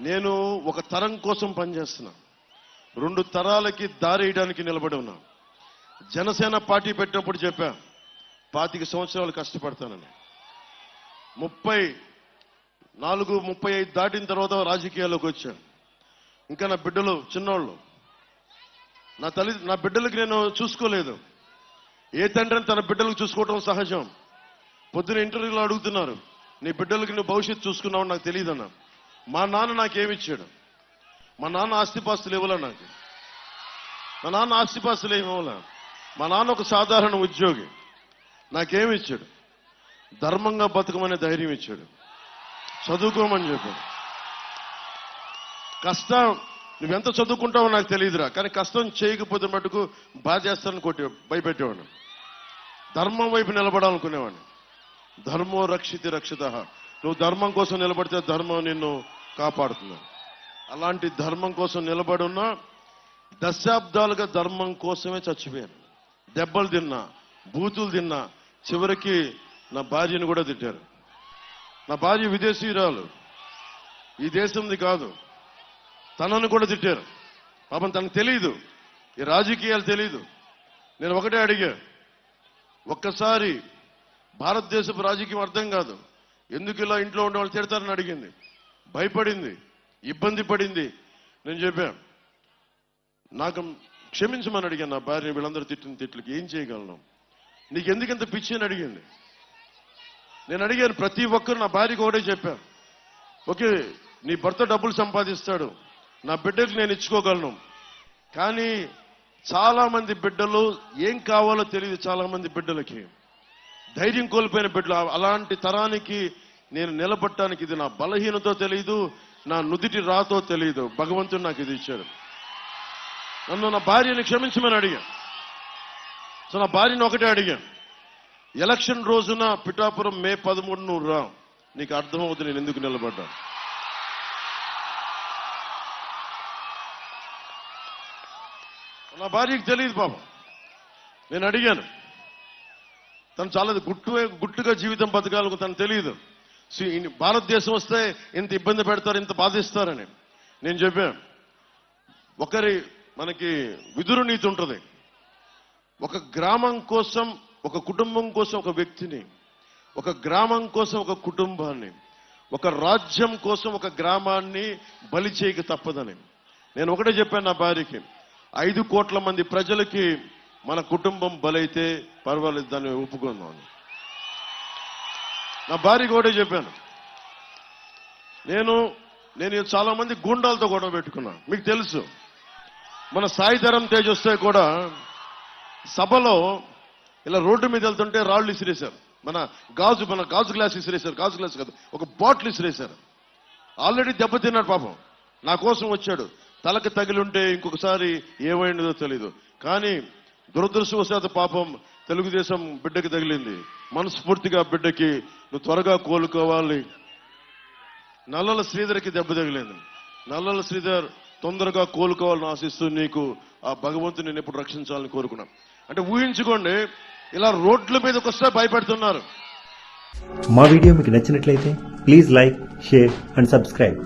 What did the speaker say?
నేను ఒక తరం కోసం పనిచేస్తున్నా. రెండు తరాలకి దారేయడానికి నిలబడి ఉన్నా. జనసేన పార్టీ పెట్టినప్పుడు చెప్పా పాతిక సంవత్సరాలు కష్టపడతానని. ముప్పై నాలుగు ముప్పై ఐదు దాటిన తర్వాత రాజకీయాల్లోకి వచ్చాను ఇంకా నా బిడ్డలు చిన్నోళ్ళు. నా తల్లి నా బిడ్డలకి నేను చూసుకోలేదు. ఏ తండ్రిని తన బిడ్డలకు చూసుకోవటం సహజం. పొద్దున ఇంటర్వ్యూలో అడుగుతున్నారు నీ బిడ్డలకి నువ్వు భవిష్యత్తు చూసుకున్నావు నాకు తెలియదన్నా. మా నాన్న నాకేమిచ్చాడు? మా నాన్న ఆస్తిపాస్తులు ఇవ్వలే నాకు. మా నాన్న ఆస్తిపాస్తులు ఏమి ఇవ్వలే. మా నాన్న ఒక సాధారణ ఉద్యోగి. నాకేమి ఇచ్చాడు ధర్మంగా బతకమనే ధైర్యం ఇచ్చాడు. చదువుకోమని చెప్పాడు. కష్టం నువ్వెంత చదువుకుంటావో నాకు తెలియదురా. కానీ కష్టం చేయకపోతే మటుకు బాధ చేస్తానని కొట్టి భయపెట్టేవాడు ధర్మం వైపు నిలబడాలనుకునేవాడిని. ధర్మో రక్షితి రక్షిత. నువ్వు ధర్మం కోసం నిలబడితే ధర్మం నిన్ను కాపాడుతుంది. అలాంటి ధర్మం కోసం నిలబడున్నా దశాబ్దాలుగా ధర్మం కోసమే చచ్చిపోయాను. దెబ్బలు తిన్నా బూతులు తిన్నా చివరికి నా భార్యను కూడా తిట్టారు. నా భార్య విదేశీయురాలు. ఈ దేశంది కాదు. తనను కూడా తిట్టారు. పాపం తనకు తెలియదు ఈ రాజకీయాలు తెలియదు నేను ఒకటే అడిగా. ఒక్కసారి భారతదేశపు రాజకీయం అర్థం కాదు. ఎందుకు ఇలా ఇంట్లో ఉండే వాళ్ళు తిడతారని అడిగింది. భయపడింది. ఇబ్బంది పడింది. నేను చెప్పాను నాకు క్షమించమని అడిగాను నా భార్య వీళ్ళందరూ తిట్టిన తిట్లకి ఏం చేయగలను? నీకు ఎందుకు ఇంత పిచ్చి? అని అడిగింది. నేను అడిగాను ప్రతి ఒక్కరు నా భార్యకు ఒకటే చెప్పాను ఓకే నీ భర్త డబ్బులు సంపాదిస్తాడు. నా బిడ్డకు నేను ఇచ్చుకోగలను. కానీ చాలా మంది బిడ్డలు ఏం కావాలో తెలియదు చాలా మంది బిడ్డలకి. ధైర్యం కోల్పోయిన బిడ్డలు. అలాంటి తరానికి నేను నిలబట్టడానికి ఇది నా బలహీనతో తెలియదు నా నుదిటి రాతో తెలియదు భగవంతుడు నాకు ఇది ఇచ్చాడు. నన్ను నా భార్యని క్షమించమని అడిగాను. సో నా భార్యను ఒకటే అడిగాను. ఎలక్షన్ రోజున పిఠాపురం మే పదమూడు నువ్వు రా. నీకు అర్థమవుతుంది నేను ఎందుకు నిలబడ్డాను. నా భార్యకి తెలియదు పాపం. నేను అడిగాను. తను చాలా గుట్టు గుట్టుగా జీవితం బతకాలకు తను తెలియదు భారతదేశం వస్తే ఇంత ఇబ్బంది పెడతారు ఇంత బాధిస్తారని. నేను చెప్పాను ఒకరి మనకి విదురు నీతి ఉంటుంది. ఒక గ్రామం కోసం ఒక కుటుంబం కోసం ఒక వ్యక్తిని ఒక గ్రామం కోసం ఒక కుటుంబాన్ని ఒక రాజ్యం కోసం ఒక గ్రామాన్ని బలి చేయక తప్పదని. నేను ఒకటే చెప్పాను నా భార్యకి. ఐదు కోట్ల మంది ప్రజలకి మన కుటుంబం బలైతే పర్వాలేదు దాన్ని ఒప్పుకుందాం. అని నా భార్య కూడా చెప్పాను. నేను నేను చాలా మంది గుండాలతో గొడవ పెట్టుకున్నా. మీకు తెలుసు. మన సాయిధరం తేజ్ వస్తే కూడా సభలో ఇలా రోడ్డు మీద వెళ్తుంటే రాళ్ళు ఇసిరేశారు. మన గాజు మన గాజు గ్లాస్ ఇసిరేశారు. గాజు గ్లాస్ కాదు ఒక బాటిల్ ఇసిరేశారు. ఆల్రెడీ దెబ్బతిన్నాడు పాపం. నా కోసం వచ్చాడు. తలకి తగిలి ఉంటే ఇంకొకసారి ఏమైందో తెలీదు. కానీ దురదృష్టవశాత్తు పాపం తెలుగుదేశం బిడ్డకి తగిలింది. మనస్ఫూర్తిగా బిడ్డకి నువ్వు త్వరగా కోలుకోవాలి. నల్లల శ్రీధర్కి దెబ్బ తగిలింది. నల్లల శ్రీధర్ తొందరగా కోలుకోవాలని ఆశిస్తూ నీకు ఆ భగవంతుని నేను ఎప్పుడు రక్షించాలని కోరుకున్నాను అంటే ఊహించుకోండి ఇలా రోడ్ల మీద వస్తే భయపెడుతున్నారు. మా వీడియో మీకు నచ్చినట్లయితే please like share and subscribe.